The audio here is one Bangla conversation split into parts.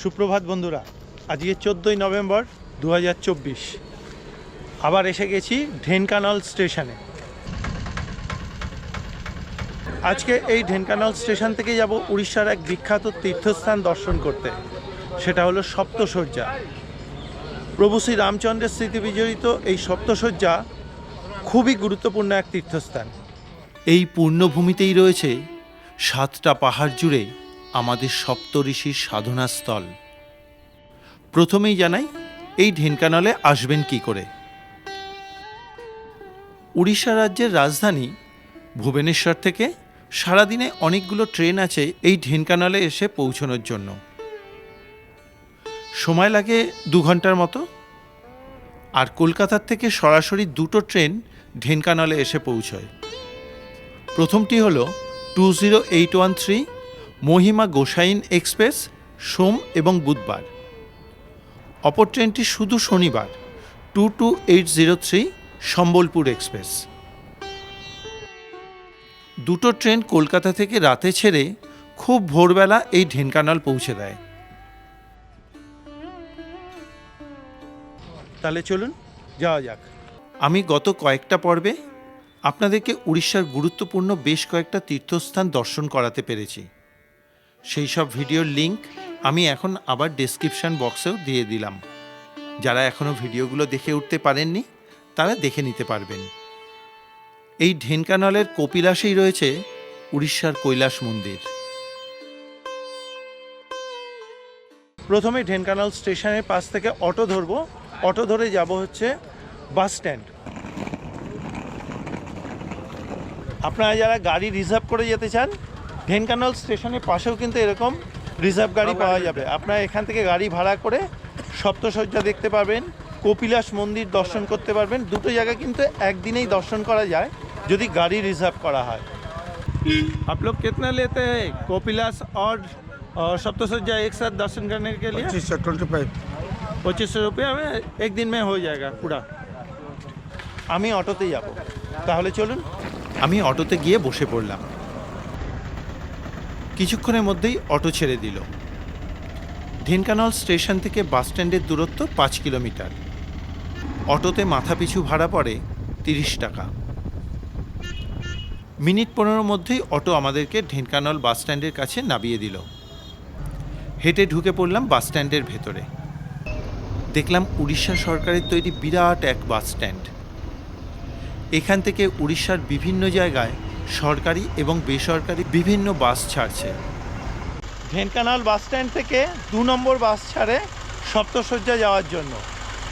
সুপ্রভাত বন্ধুরা, আজকে চোদ্দোই নভেম্বর দু হাজার চব্বিশ। আবার এসে গেছি ঢেনকানল স্টেশনে। আজকে এই ঢেনকানল স্টেশন থেকে যাব উড়িষ্যার এক বিখ্যাত তীর্থস্থান দর্শন করতে। সেটা হলো সপ্তশয্যা প্রভু শ্রী রামচন্দ্রের স্মৃতি বিজড়িত এই সপ্তশয্যা খুবই গুরুত্বপূর্ণ এক তীর্থস্থান। এই পূর্ণভূমিতেই রয়েছে সাতটা পাহাড় জুড়ে আমাদের সপ্তঋষির সাধনাস্থল। প্রথমেই জানাই, এই ঢেনকানলে আসবেন কি করে? উড়িষ্যা রাজ্যের রাজধানী, ভুবনেশ্বর থেকে সারাদিনে অনেকগুলো ট্রেন আছে এই ঢেনকানলে এসে পৌঁছানোর জন্য। সময় লাগে দু ঘণ্টার মতো। আর কলকাতার থেকে সরাসরি দুটো ট্রেন ঢেনকানলে এসে পৌঁছয়। প্রথমটি হল two zero eight one three Mahima Gosain express, সোম এবং বুধবার। অপর ট্রেনটি শুধু শনিবার, two two eight zero three, Sambalpur express. দুটো ট্রেন কলকাতা থেকে রাতে ছেড়ে খুব ভোরবেলা এই ঢেনকানাল পৌঁছে দেয়। তাহলে চলুন, যাওয়া যাক। আমি গত কয়েকটা পর্বে আপনাদেরকে উড়িষ্যার গুরুত্বপূর্ণ বেশ কয়েকটা তীর্থস্থান দর্শন করাতে পেরেছি। সেই সব ভিডিওর লিঙ্ক আমি এখন আবার ডেসক্রিপশন বক্সেও দিয়ে দিলাম। যারা এখনও ভিডিওগুলো দেখে উঠতে পারেননি, তারা দেখে নিতে পারবেন। এই ঢেনকানলের কপিলাসেই রয়েছে উড়িষ্যার কৈলাস মন্দির। প্রথমে ঢেনকানাল স্টেশনের পাশ থেকে অটো ধরবো। অটো ধরে যাব হচ্ছে বাস স্ট্যান্ড। আপনারা যারা গাড়ি রিজার্ভ করে যেতে চান ঢেনকানাল স্টেশনের পাশেও কিন্তু এরকম রিজার্ভ গাড়ি পাওয়া যাবে আপনারা এখান থেকে গাড়ি ভাড়া করে সপ্তসজ্জা দেখতে পারবেন কপিলাস মন্দির দর্শন করতে পারবেন দুটো জায়গা কিন্তু একদিনেই দর্শন করা যায় যদি গাড়ি রিজার্ভ করা হয় आप लोग कितना लेते हैं कोपिलास और और सप्तसज्जा एक साथ दर्शन करने के लिए पच्चीस सौ ट्वेंटी फाइव पच्चीस सौ रुपया में एक दिन में हो जाएगा पूरा আমি অটোতেই যাব তাহলে চলুন আমি অটোতে গিয়ে বসে পড়লাম কিছুক্ষণের মধ্যেই অটো ছেড়ে দিল। ঢেনকানল স্টেশন থেকে বাস স্ট্যান্ডের দূরত্ব পাঁচ কিলোমিটার। অটোতে মাথাপিছু ভাড়া পড়ে তিরিশ টাকা। মিনিট পনেরোর মধ্যেই অটো আমাদেরকে ঢেনকানল বাস স্ট্যান্ডের কাছে নামিয়ে দিল। হেঁটে ঢুকে পড়লাম বাস স্ট্যান্ডের ভেতরে। দেখলাম উড়িষ্যা সরকারের তৈরি বিরাট এক বাস স্ট্যান্ড। এখান থেকে উড়িষ্যার বিভিন্ন জায়গায় সরকারি এবং বেসরকারি বিভিন্ন বাস ছাড়ছে। ভেনকানাল বাস স্ট্যান্ড থেকে দু নম্বর বাস ছাড়ে সপ্তসজ্জা যাওয়ার জন্য।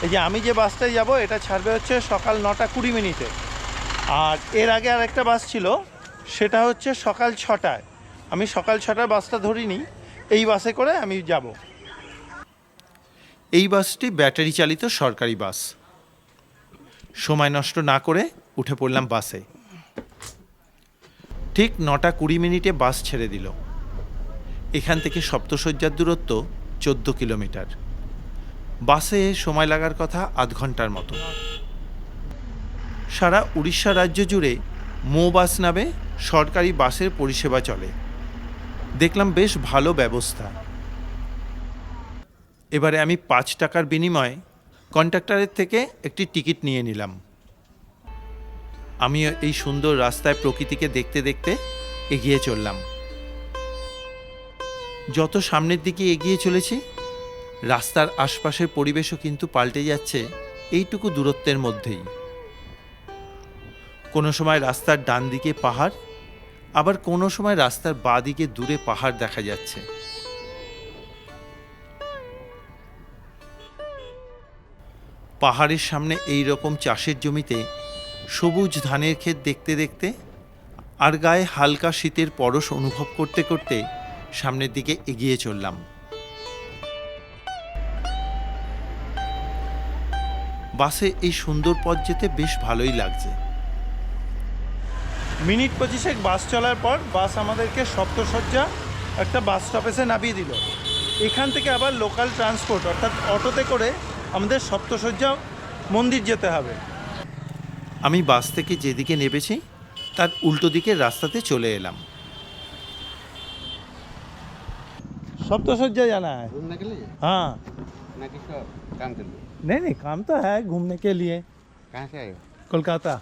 এই যে আমি যে বাসটায় যাব এটা ছাড়বে হচ্ছে সকাল নটা কুড়ি মিনিটে। আর এর আগে আর একটা বাস ছিল সেটা হচ্ছে সকাল ছটায়। আমি সকাল ছটার বাসটা ধরিনি এই বাসে করে আমি যাব। এই বাসটি ব্যাটারি চালিত সরকারি বাস। সময় নষ্ট না করে উঠে পড়লাম বাসে। ঠিক নটা কুড়ি মিনিটে বাস ছেড়ে দিল। এখান থেকে সপ্তশয্যার দূরত্ব চোদ্দ কিলোমিটার। বাসে সময় লাগার কথা আধ ঘণ্টার মতো। সারা উড়িষ্যা রাজ্য জুড়ে মো বাস নামে সরকারি বাসের পরিষেবা চলে। দেখলাম বেশ ভালো ব্যবস্থা। এবারে আমি পাঁচ টাকার বিনিময়ে কন্ট্রাক্টরের থেকে একটি টিকিট নিয়ে নিলাম। আমি এই সুন্দর রাস্তায় প্রকৃতিকে দেখতে দেখতে এগিয়ে চললাম। যত সামনের দিকে এগিয়ে চলেছি, রাস্তার আশপাশের পরিবেশও কিন্তু পাল্টে যাচ্ছে এইটুকু দূরত্বের মধ্যেই। কোনো সময় রাস্তার ডান দিকে পাহাড়, আবার কোনো সময় রাস্তার বাঁ দিকে দূরে পাহাড় দেখা যাচ্ছে। পাহাড়ের সামনে এই রকম চাষের জমিতে সবুজ ধানের ক্ষেত দেখতে দেখতে আর গায়ে হালকা শীতের পরশ অনুভব করতে করতে সামনের দিকে এগিয়ে চললাম। বাসে এই সুন্দর পথ যেতে বেশ ভালোই লাগছে। মিনিট পঁচিশেক বাস চলার পর বাস আমাদেরকে সপ্তসজ্জা একটা বাস স্টপেজে নামিয়ে দিল। এখান থেকে আবার লোকাল ট্রান্সপোর্ট অর্থাৎ অটোতে করে আমাদের সপ্তসজ্জা মন্দির যেতে হবে। আমি বাস থেকে যেদিকে নেবেছি তার উল্টো দিকের রাস্তাতে চলে এলাম सब तो सज्जा जाना है घूमने के लिए हाँ ना कि काम के लिए नहीं नहीं काम तो है घूमने के लिए कहाँ से आए हो कोलकाता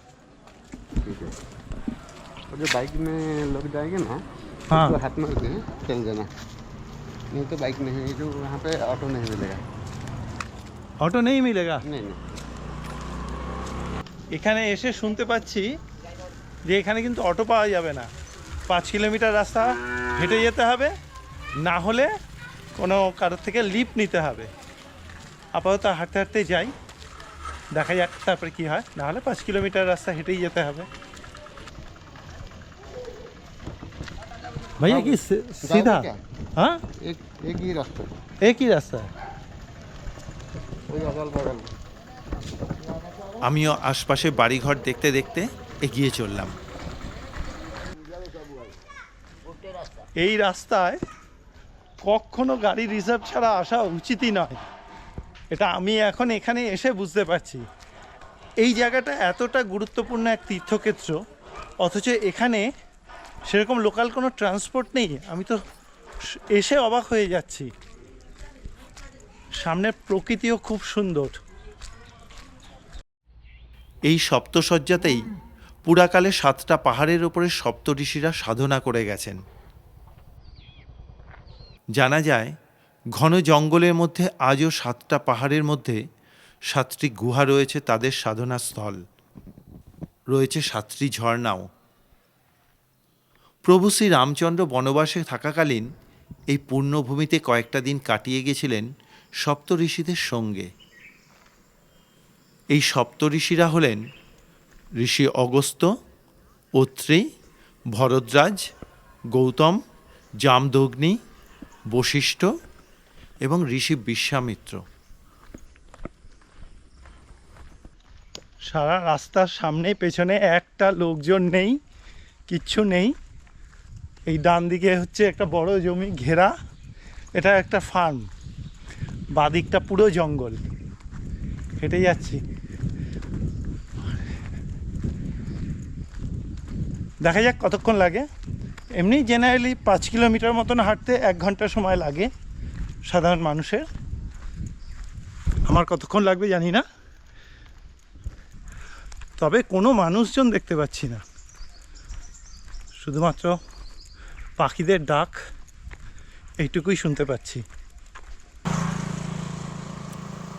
ठीक है और जो बाइक में लोग जाएंगे ना हाँ तो हाथ मार के चल जाना नहीं तो बाइक नहीं जो वहाँ पे ऑटो नहीं मिलेगा ऑटो नहीं मिलेगा नहीं नहीं এখানে এসে শুনতে পাচ্ছি যে এখানে কিন্তু অটো পাওয়া যাবে না পাঁচ কিলোমিটার রাস্তা হেঁটে যেতে হবে না হলে কোনো কারোর থেকে লিফট নিতে হবে আপাতত হাঁটতে হাঁটতে যাই দেখা যাক তারপরে কী হয় না হলে পাঁচ কিলোমিটার রাস্তা হেঁটেই যেতে হবে भैया कि सी- सीधा क्या? हाँ एक एक ही रास्ता एक ही रास्ता है वही अगल बगल আমিও আশপাশে বাড়িঘর দেখতে দেখতে এগিয়ে চললাম। এই রাস্তায় কখনো গাড়ি রিজার্ভ ছাড়া আসা উচিতই নয়। এটা আমি এখন এখানে এসে বুঝতে পারছি। এই জায়গাটা এতটা গুরুত্বপূর্ণ এক তীর্থক্ষেত্র, অথচ এখানে সেরকম লোকাল কোনো ট্রান্সপোর্ট নেই। আমি তো এসে অবাক হয়ে যাচ্ছি। সামনের প্রকৃতিও খুব সুন্দর। এই সপ্তশয্যাতেই পুরাকালে সাতটা পাহাড়ের ওপরে সপ্তঋষিরা সাধনা করে গেছেন। জানা যায়, ঘন জঙ্গলের মধ্যে আজও সাতটা পাহাড়ের মধ্যে সাতটি গুহা রয়েছে তাদের সাধনা স্থল রয়েছে সাতটি ঝর্ণাও। প্রভু শ্রী রামচন্দ্র বনবাসে থাকাকালীন এই পূর্ণভূমিতে কয়েকটা দিন কাটিয়ে গেছিলেন সপ্তঋষিদের সঙ্গে। এই সপ্ত ঋষিরা হলেন ঋষি অগস্ত্য অত্রি, ভরদ্রাজ, গৌতম, জামদগ্নি, বশিষ্ঠ এবং ঋষি বিশ্বামিত্র। সারা রাস্তার সামনে, পেছনে একটা লোকজন নেই, কিচ্ছু নেই। এই ডান দিকে হচ্ছে একটা বড় জমি ঘেরা। এটা একটা ফার্ম বাদিকটা পুরো জঙ্গল। হেঁটে যাচ্ছি। দেখা যাক কতক্ষণ লাগে। এমনি জেনারেলি পাঁচ কিলোমিটার মতন হাঁটতে এক ঘণ্টা সময় লাগে, সাধারণ মানুষের। আমার কতক্ষণ লাগবে জানি না। তবে কোনো মানুষজন দেখতে পাচ্ছি না। শুধুমাত্র পাখিদের ডাক, এইটুকুই শুনতে পাচ্ছি।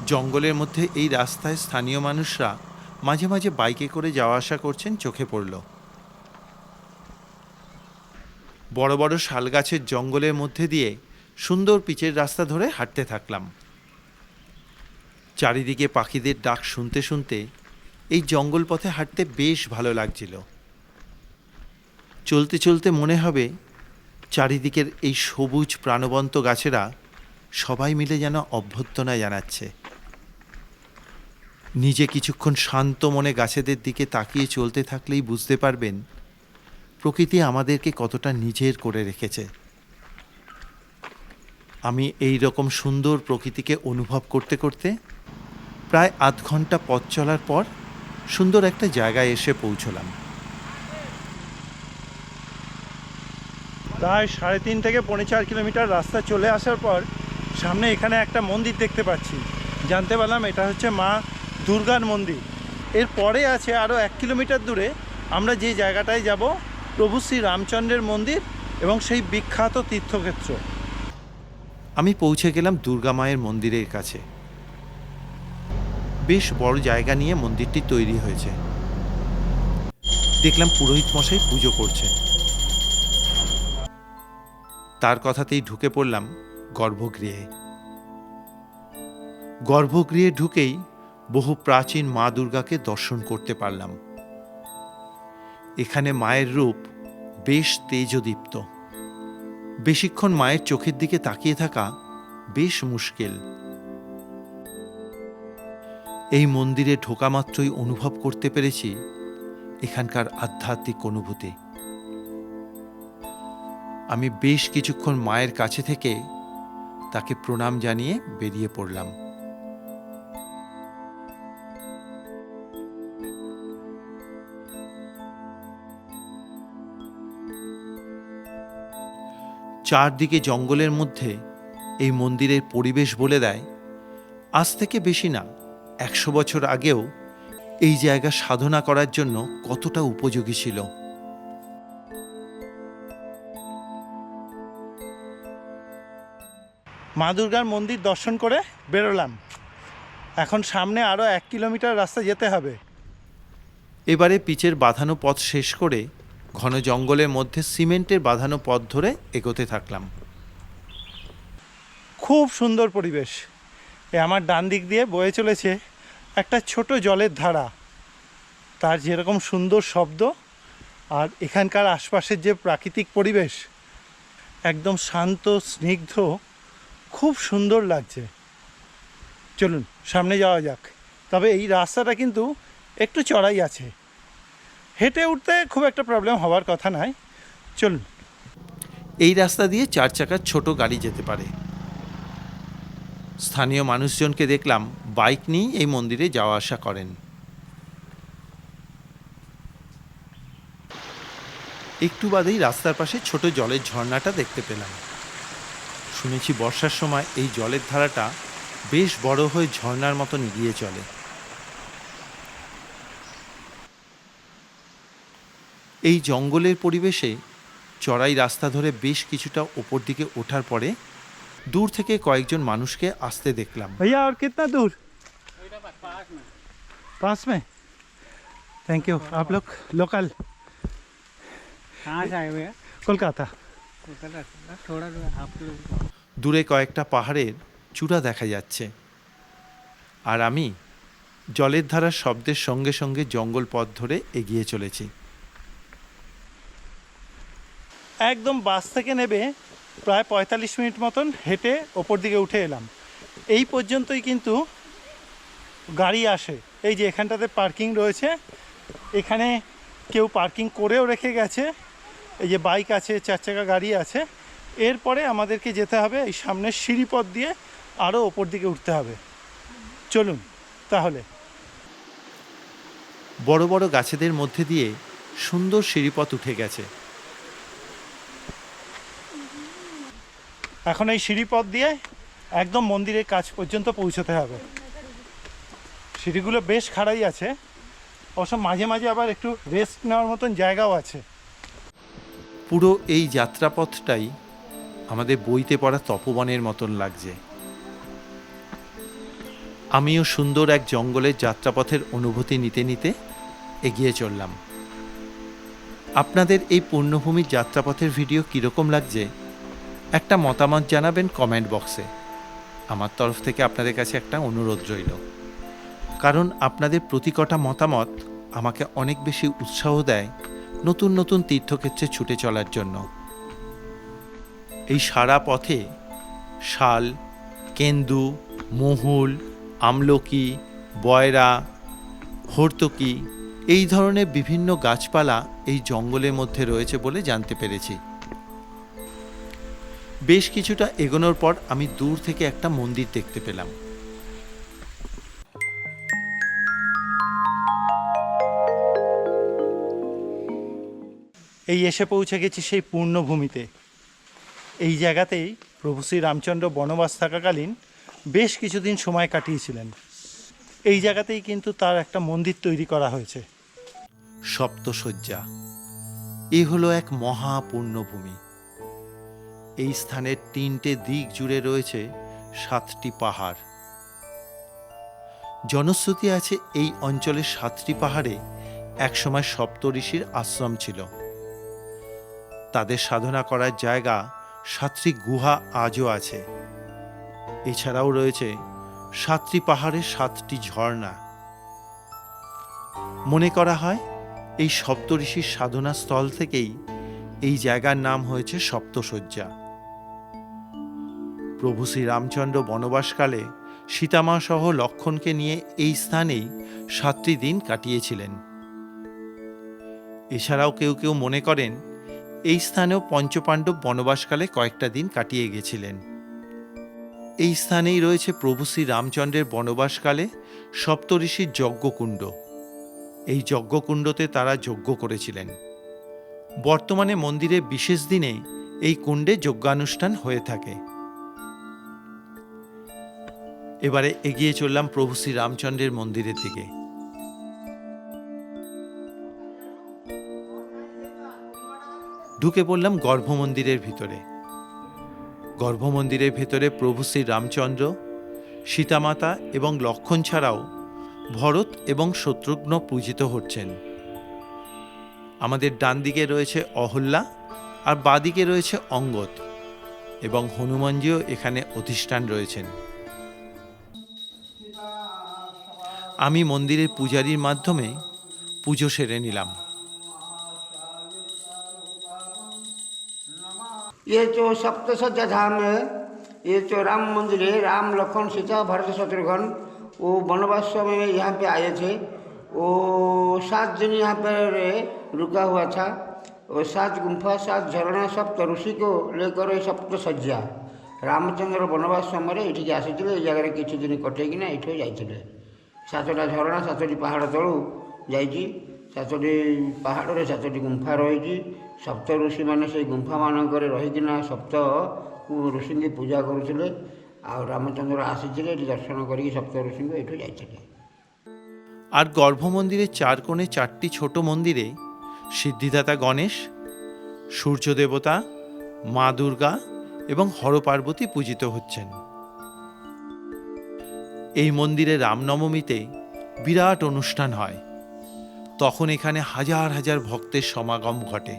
জঙ্গলের মধ্যে এই রাস্তায় স্থানীয় মানুষরা মাঝে মাঝে বাইকে করে যাওয়া আসা করছেন চোখে পড়ল। বড় বড় শালগাছের জঙ্গলের মধ্যে দিয়ে সুন্দর পিচের রাস্তা ধরে হাঁটতে থাকলাম। চারিদিকে পাখিদের ডাক শুনতে শুনতে এই জঙ্গল পথে হাঁটতে বেশ ভালো লাগছিল। চলতে চলতে মনে হবে চারিদিকের এই সবুজ প্রাণবন্ত গাছেরা সবাই মিলে যেন অভ্যর্থনা জানাচ্ছে। নিজে কিছুক্ষণ শান্ত মনে গাছেদের দিকে তাকিয়ে চলতে থাকলেই বুঝতে পারবেন, প্রকৃতি আমাদেরকে কতটা নিজের করে রেখেছে। আমি এই রকম সুন্দর প্রকৃতিকে অনুভব করতে করতে প্রায় আধ ঘণ্টা পথ চলার পর সুন্দর একটা জায়গায় এসে পৌঁছলাম। প্রায় সাড়ে তিন থেকে পৌনে চার কিলোমিটার রাস্তা চলে আসার পর সামনে এখানে একটা মন্দির দেখতে পাচ্ছি। জানতে পারলাম এটা হচ্ছে মা দুর্গার মন্দির। এর পরে আছে আরও এক কিলোমিটার দূরে আমরা যে জায়গাটায় যাব, প্রভু শ্রী রামচন্দ্রের মন্দির এবং সেই বিখ্যাত তীর্থক্ষেত্র। আমি পৌঁছে গেলাম দুর্গা মায়ের মন্দিরের কাছে। বেশ বড় জায়গা নিয়ে মন্দিরটি তৈরি হয়েছে। দেখলাম পুরোহিত মশাই পুজো করছেন। তার কথাতেই ঢুকে পড়লাম গর্ভগৃহে। গর্ভগৃহে ঢুকেই বহু প্রাচীন মা দুর্গাকে দর্শন করতে পারলাম। এখানে মায়ের রূপ বেশ তেজদীপ্ত। বেশিক্ষণ মায়ের চোখের দিকে তাকিয়ে থাকা বেশ মুশকিল। এই মন্দিরে ঢোকা মাত্রই অনুভব করতে পেরেছি এখানকার আধ্যাত্মিক অনুভূতি। আমি বেশ কিছুক্ষণ মায়ের কাছে থেকে তাকে প্রণাম জানিয়ে বেরিয়ে পড়লাম। চারদিকে জঙ্গলের মধ্যে এই মন্দিরের পরিবেশ বলে দেয়। আজ থেকে বেশি না, একশো বছর আগেও এই জায়গা সাধনা করার জন্য কতটা উপযোগী ছিল। মা দুর্গার মন্দির দর্শন করে বেরোলাম। এখন সামনে আরও এক কিলোমিটার রাস্তা যেতে হবে। এবারে পিচের বাঁধানো পথ শেষ করে ঘন জঙ্গলের মধ্যে সিমেন্টের বাঁধানো পথ ধরে এগোতে থাকলাম। খুব সুন্দর পরিবেশ। এ আমার ডান দিক দিয়ে বয়ে চলেছে একটা ছোট জলের ধারা। তার যেরকম সুন্দর শব্দ আর এখানকার আশপাশের যে প্রাকৃতিক পরিবেশ, একদম শান্ত, স্নিগ্ধ, খুব সুন্দর লাগছে। চলুন, সামনে যাওয়া যাক। তবে এই রাস্তাটা কিন্তু একটু চড়াই আছে। হেঁটে উঠতে খুব একটা প্রবলেম হওয়ার কথা নয় চলুন। এই রাস্তা দিয়ে চার চাকার ছোট গাড়ি যেতে পারে। স্থানীয় মানুষজনকে দেখলাম বাইক নিয়েই এই মন্দিরে যাওয়া আসা করেন। একটু বাদেই রাস্তার পাশে ছোট জলের ঝর্ণাটা দেখতে পেলাম। শুনেছি বর্ষার সময় এই জলের ধারাটা বেশ বড় হয়ে ঝর্ণার মতন এগিয়ে চলে। এই জঙ্গলের পরিবেশে চড়াই রাস্তা ধরে বেশ কিছুটা ওপর দিকে ওঠার পরে দূর থেকে কয়েকজন মানুষকে আসতে দেখলাম भैया और कितना दूर पास में थैंक यू आप लोग लोकल कहाँ से आए हुए हैं कोलकाता कोलकाता से। थोड़ा दूर हाफ किलोमीटर দূরে কয়েকটা পাহাড়ের চূড়া দেখা যাচ্ছে আর আমি জলের ধারার শব্দের সঙ্গে সঙ্গে জঙ্গল পথ ধরে এগিয়ে চলেছি একদম বাস থেকে নেবে প্রায় পঁয়তাল্লিশ মিনিট মতন হেঁটে ওপর দিকে উঠে এলাম। এই পর্যন্তই কিন্তু গাড়ি আসে। এই যে এখানটাতে পার্কিং রয়েছে। এখানে কেউ পার্কিং করেও রেখে গেছে। এই যে বাইক আছে, চার চাকা গাড়ি আছে। এরপরে আমাদেরকে যেতে হবে এই সামনের সিঁড়িপথ দিয়ে আরও ওপর দিকে উঠতে হবে। চলুন তাহলে। বড় বড় গাছেদের মধ্যে দিয়ে সুন্দর সিঁড়িপথ উঠে গেছে। এখন এই সিঁড়িপথ দিয়ে একদম মন্দিরের কাছ পর্যন্ত পৌঁছতে হবে। সিঁড়িগুলো বেশ খাড়াই আছে। অবশ্য মাঝে মাঝে আবার একটু রেস্ট নেওয়ার মতন জায়গাও আছে। পুরো এই যাত্রাপথটাই আমাদের বইতে পড়া তপবনের মতন লাগছে। আমিও সুন্দর এক জঙ্গলের যাত্রাপথের অনুভূতি নিতে নিতে এগিয়ে চললাম। আপনাদের এই পূর্ণভূমির যাত্রাপথের ভিডিও কীরকম লাগছে একটা মতামত জানাবেন কমেন্ট বক্সে। আমার তরফ থেকে আপনাদের কাছে একটা অনুরোধ রইল। কারণ আপনাদের প্রতি কটা মতামত আমাকে অনেক বেশি উৎসাহ দেয় নতুন নতুন তীর্থক্ষেত্রে ছুটে চলার জন্য। এই সারা পথে শাল, কেন্দু, মহুল, আমলকি, বয়রা, হর্তকি, এই ধরনের বিভিন্ন গাছপালা এই জঙ্গলের মধ্যে রয়েছে বলে জানতে পেরেছি। বেশ কিছুটা এগোনোর পর আমি দূর থেকে একটা মন্দির দেখতে পেলাম। এই এসে পৌঁছে গেছি সেই পূর্ণভূমিতে। এই জায়গাতেই প্রভু শ্রী রামচন্দ্র বনবাস থাকাকালীন বেশ কিছুদিন সময় কাটিয়েছিলেন। এই জায়গাতেই কিন্তু তার একটা মন্দির তৈরি করা হয়েছে। সপ্তশয্যা এ হলো এক মহা পূর্ণভূমি। এই স্থানের তিনটে দিক জুড়ে রয়েছে সাতটি পাহাড়। জনশ্রুতি আছে এই অঞ্চলের সাতটি পাহাড়ে একসময় সপ্তঋষির আশ্রম ছিল। তাদের সাধনা করার জায়গা সাতটি গুহা আজও আছে। এছাড়াও রয়েছে সাতটি পাহাড়ের সাতটি ঝর্ণা। মনে করা হয় এই সপ্তঋষির সাধনা স্থল থেকেই এই জায়গার নাম হয়েছে সপ্তশয্যা প্রভু শ্রী রামচন্দ্র বনবাসকালে সীতামা সহ লক্ষণকে নিয়ে এই স্থানেই সাতটি দিন কাটিয়েছিলেন। এছাড়াও কেউ কেউ মনে করেন, এই স্থানেও পঞ্চপাণ্ডব বনবাসকালে কয়েকটা দিন কাটিয়ে গেছিলেন। এই স্থানেই রয়েছে প্রভু শ্রী রামচন্দ্রের বনবাসকালে সপ্তঋষির যজ্ঞকুণ্ড। এই যজ্ঞকুণ্ডতে তারা যজ্ঞ করেছিলেন। বর্তমানে মন্দিরে বিশেষ দিনে এই কুণ্ডে যজ্ঞানুষ্ঠান হয়ে থাকে। এবারে এগিয়ে চললাম প্রভু শ্রী রামচন্দ্রের মন্দিরের দিকে। ঢুকে পড়লাম গর্ভমন্দিরের ভিতরে। গর্ভমন্দিরের ভেতরে প্রভু শ্রী রামচন্দ্র সীতামাতা এবং লক্ষণ ছাড়াও ভরত এবং শত্রুঘ্ন পূজিত হচ্ছেন। আমাদের ডান দিকে রয়েছে অহল্যা আর বাদিকে রয়েছে অঙ্গদ এবং হনুমানজিও এখানে অধিষ্ঠান রয়েছেন। আমি মন্দিরের পূজারীর মাধ্যমে পুজো সেরে নিলাম ये जो सप्त सज्जा धाम है ये जो राम मंदिर है राम लखन सीता भरत शत्रुघ्न वो वनवास में यहाँ पे आए थे वो सात दिन यहाँ पर रुका हुआ था वो सात गुम्फा सात झरना सप्त ऋषि को लेकर ये सप्त सज्जा ରାମଚନ୍ଦ୍ର ବନବାସ ସମୟରେ ଏଠିକି ଆସିଥିଲେ ଏ ଜାଗାରେ କିଛି ଦିନ କଟେଇକିନା ଏଠୁ ଯାଇଥିଲେ ସାତଟା ଝରଣା ସାତଟି ପାହାଡ଼ ତଳୁ ଯାଇଛି ସାତଟି ପାହାଡ଼ରେ ସାତଟି ଗୁମ୍ଫା ରହିଛି ସପ୍ତ ଋଷିମାନେ ସେଇ ଗୁମ୍ଫାମାନଙ୍କରେ ରହିକିନା ସପ୍ତ ଋଷିଙ୍କୁ ପୂଜା କରୁଥିଲେ ଆଉ ରାମଚନ୍ଦ୍ର ଆସିଥିଲେ ଏଠି ଦର୍ଶନ କରିକି ସପ୍ତ ଋଷିଙ୍କୁ ଏଠୁ ଯାଇଥିଲେ আর গর্ভমন্দিরের চার কোণে চারটি ছোট মন্দিরে সিদ্ধিদাতা গণেশ সূর্য দেবতা মা দুর্গা এবং হরপার্বতী পূজিত হচ্ছেন এই মন্দিরে রামনবমীতে বিরাট অনুষ্ঠান হয়। তখন এখানে হাজার হাজার ভক্তের সমাগম ঘটে।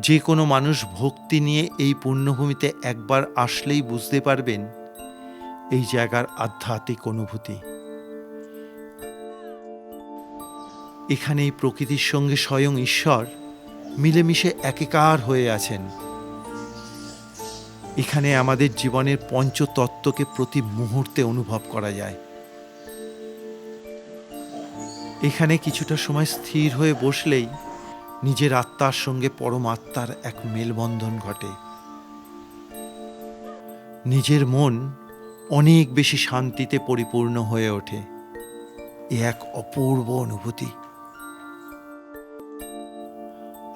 যে কোনো মানুষ ভক্তি নিয়ে এই পুণ্যভূমিতে একবার আসলেই বুঝতে পারবেন এই জায়গার আধ্যাত্মিক অনুভূতি। এখানে এই প্রকৃতির সঙ্গে স্বয়ং ঈশ্বর মিলেমিশে একাকার হয়ে আছেন। এখানে আমাদের জীবনের পঞ্চতত্ত্বকে প্রতি মুহূর্তে অনুভব করা যায়। এখানে কিছুটা সময় স্থির হয়ে বসলেই নিজের আত্মার সঙ্গে পরমাত্মার এক মেলবন্ধন ঘটে। নিজের মন অনেক বেশি শান্তিতে পরিপূর্ণ হয়ে ওঠে। এ এক অপূর্ব অনুভূতি।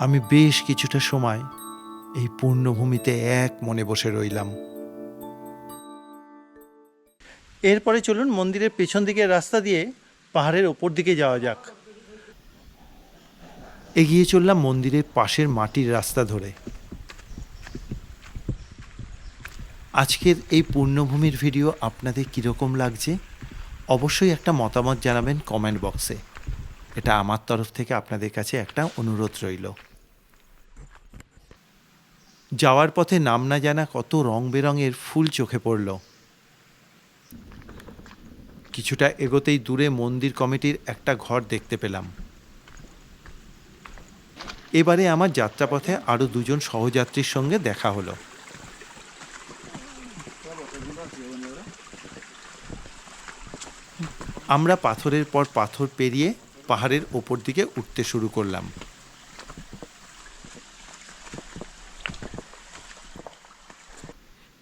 আমি বেশ কিছুটা সময় এই পূর্ণভূমিতে এক মনে বসে রইলাম। এরপরে চলুন মন্দিরের পেছন দিকের রাস্তা দিয়ে পাহাড়ের ওপর দিকে যাওয়া যাক। এগিয়ে চললাম মন্দিরের পাশের মাটির রাস্তা ধরে। আজকের এই পূর্ণভূমির ভিডিও আপনাদের কীরকম লাগছে? অবশ্যই একটা মতামত জানাবেন কমেন্ট বক্সে। এটা আমার তরফ থেকে আপনাদের কাছে একটা অনুরোধ রইল। যাওয়ার পথে নাম না জানা কত রং বেরঙের ফুল চোখে পড়ল। কিছুটা এগোতেই দূরে মন্দির কমিটির একটা ঘর দেখতে পেলাম। এবারে আমার যাত্রাপথে আরও দুজন সহযাত্রীর সঙ্গে দেখা হলো। আমরা পাথরের পর পাথর পেরিয়ে পাহাড়ের ওপর দিকে উঠতে শুরু করলাম।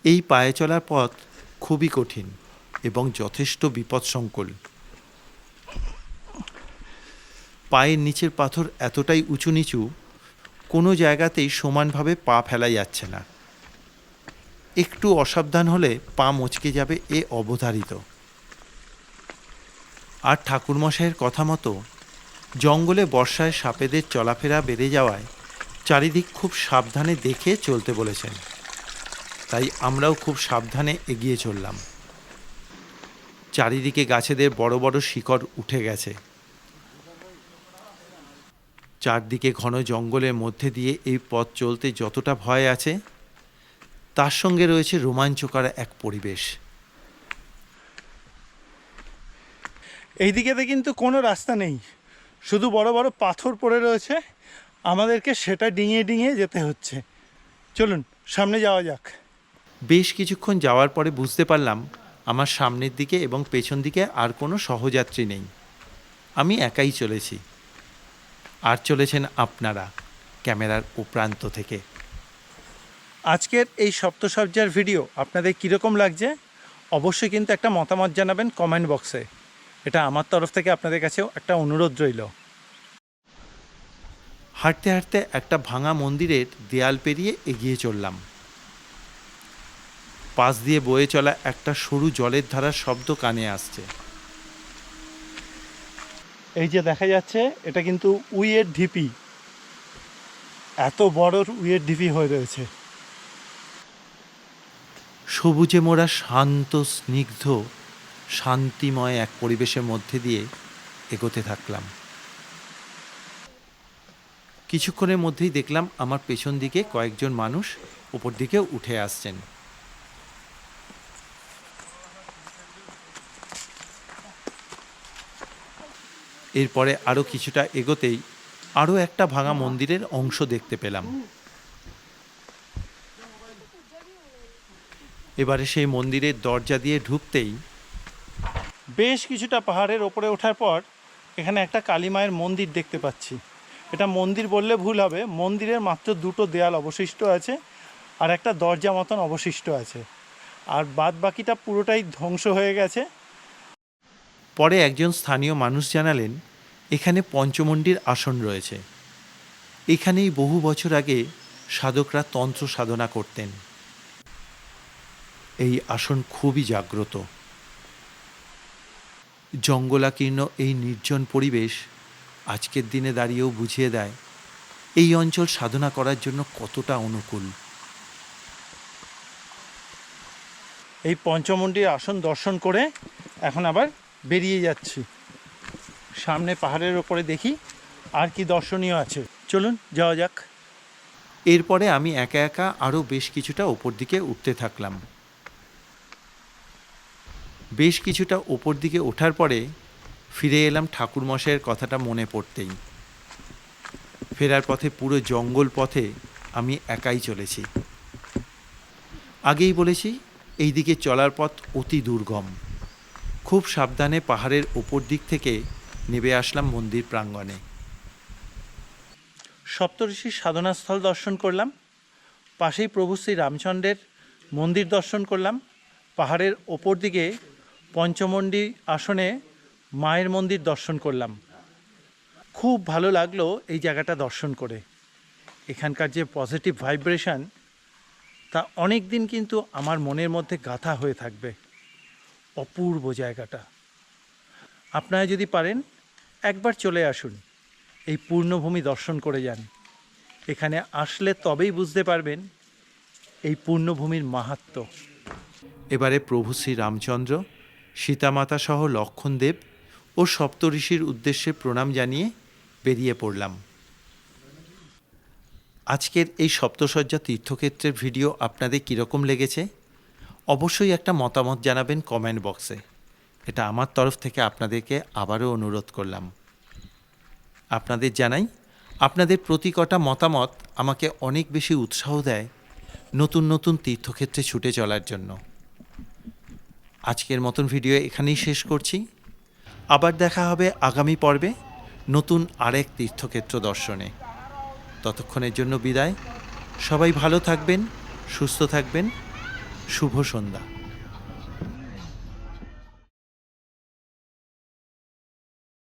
এই পায়ে চলার পথ খুবই কঠিন এবং যথেষ্ট বিপদসংকুল। পায়ের নিচের পাথর এতটাই উঁচু নিচু কোনো জায়গাতেই সমানভাবে পা ফেলা যাচ্ছে না। একটু অসাবধান হলে পা মচকে যাবে এ অবধারিত। আর ঠাকুরমশাইয়ের কথা মতো, জঙ্গলে বর্ষায় সাপেদের চলাফেরা বেড়ে যাওয়ায় চারিদিক খুব সাবধানে দেখে চলতে বলেছেন। তাই আমরাও খুব সাবধানে এগিয়ে চললাম। চারিদিকে গাছেদের বড় বড় শিকড় উঠে গেছে। চারদিকে ঘন জঙ্গলের মধ্যে দিয়ে এই পথ চলতে যতটা ভয় আছে, তার সঙ্গে রয়েছে রোমাঞ্চকর এক পরিবেশ। এই দিকেতে কিন্তু কোনো রাস্তা নেই। শুধু বড় বড় পাথর পড়ে রয়েছে। আমাদেরকে সেটা ডিঙিয়ে ডিঙিয়ে যেতে হচ্ছে। চলুন, সামনে যাওয়া যাক। বেশ কিছুক্ষণ যাওয়ার পরে বুঝতে পারলাম আমার সামনের দিকে এবং পেছন দিকে আর কোনো সহযাত্রী নেই। আমি একাই চলেছি। আর চলেছেন আপনারা ক্যামেরার উপ্রান্ত থেকে। আজকের এই সপ্তসজ্জার ভিডিও আপনাদের কীরকম লাগছে? অবশ্যই কিন্তু একটা মতামত জানাবেন কমেন্ট বক্সে। এটা আমার তরফ থেকে আপনাদের কাছেও একটা অনুরোধ রইল। হাঁটতে হাঁটতে একটা ভাঙা মন্দিরের দেয়াল পেরিয়ে এগিয়ে চললাম। পাশ দিয়ে বয়ে চলা একটা সরু জলের ধারার শব্দ কানে আসছে। এই যে দেখা যাচ্ছে এটা কিন্তু উইয়ের ঢিপি। এত বড় উইয়ের ঢিপি হয়ে রয়েছে। সবুজে মোড়া শান্ত স্নিগ্ধ শান্তিময় এক পরিবেশের মধ্যে দিয়ে এগোতে থাকলাম। কিছুক্ষণের মধ্যেই দেখলাম আমার পেছন দিকে কয়েকজন মানুষ উপর দিকে উঠে আসছেন। এরপরে আরও কিছুটা এগোতেই আরও একটা ভাঙা মন্দিরের অংশ দেখতে পেলাম। এবারে সেই মন্দিরের দরজা দিয়ে ঢুকতেই বেশ কিছুটা পাহাড়ের ওপরে ওঠার পর এখানে একটা কালী মায়ের মন্দির দেখতে পাচ্ছি। এটা মন্দির বললে ভুল হবে, মন্দিরের মাত্র দুটো দেয়াল অবশিষ্ট আছে আর একটা দরজা মতন অবশিষ্ট আছে। আর বাদ বাকিটা পুরোটাই ধ্বংস হয়ে গেছে। পরে একজন স্থানীয় মানুষ জানালেন, এখানে পঞ্চমন্ডির আসন রয়েছে। এখানেই বহু বছর আগে সাধকরা তন্ত্র সাধনা করতেন। এই আসন খুবই জাগ্রত। জঙ্গলাকীর্ণ এই নির্জন পরিবেশ আজকের দিনে দাঁড়িয়েও বুঝিয়ে দেয়, এই অঞ্চল সাধনা করার জন্য কতটা অনুকূল। এই পঞ্চমন্ডির আসন দর্শন করে এখন আবার বেরিয়ে যাচ্ছি। সামনে পাহাড়ের ওপরে দেখি আর কি দর্শনীয় আছে। চলুন, যাওয়া যাক। এরপরে আমি একা একা আরও বেশ কিছুটা ওপর দিকে উঠতে থাকলাম। বেশ কিছুটা ওপর দিকে ওঠার পরে ফিরে এলাম ঠাকুরমশাইয়ের কথাটা মনে পড়তেই। ফেরার পথে, পুরো জঙ্গল পথে আমি একাই চলেছি। আগেই বলেছি এই দিকে চলার পথ অতি দুর্গম। খুব সাবধানে পাহাড়ের ওপর দিক থেকে নেমে আসলাম মন্দির প্রাঙ্গণে। সপ্তঋষির সাধনাস্থল দর্শন করলাম, পাশেই প্রভু শ্রী রামচন্দ্রের মন্দির দর্শন করলাম, পাহাড়ের ওপর দিকে পঞ্চমন্ডি আসনে মায়ের মন্দির দর্শন করলাম। খুব ভালো লাগল এই জায়গাটা দর্শন করে। এখানকার যে পজিটিভ ভাইব্রেশন, তা অনেক দিন কিন্তু আমার মনের মধ্যে গাথা হয়ে থাকবে। অপূর্ব জায়গাটা। আপনারা যদি পারেন, একবার চলে আসুন। এই পূর্ণভূমি দর্শন করে যান। এখানে আসলে তবেই বুঝতে পারবেন, এই পূর্ণভূমির মাহাত্ম্য এবারে প্রভু শ্রী রামচন্দ্র সীতামাতা সহ লক্ষণদেব ও সপ্তঋষির উদ্দেশ্যে প্রণাম জানিয়ে বেরিয়ে পড়লাম। আজকের এই সপ্তসজ্জা তীর্থক্ষেত্রের ভিডিও আপনাদের কীরকম লেগেছে? অবশ্যই একটা মতামত জানাবেন কমেন্ট বক্সে। এটা আমার তরফ থেকে আপনাদেরকে আবারও অনুরোধ করলাম। আপনাদের জানাই, আপনাদের প্রতি কটা মতামত আমাকে অনেক বেশি উৎসাহ দেয় নতুন নতুন তীর্থক্ষেত্রে ছুটে চলার জন্য। আজকের মতন ভিডিও এখানেই শেষ করছি। আবার দেখা হবে আগামী পর্বে নতুন আরেক তীর্থক্ষেত্র দর্শনে। ততক্ষণের জন্য বিদায়। সবাই ভালো থাকবেন, সুস্থ থাকবেন। শুভ সন্ধ্যা।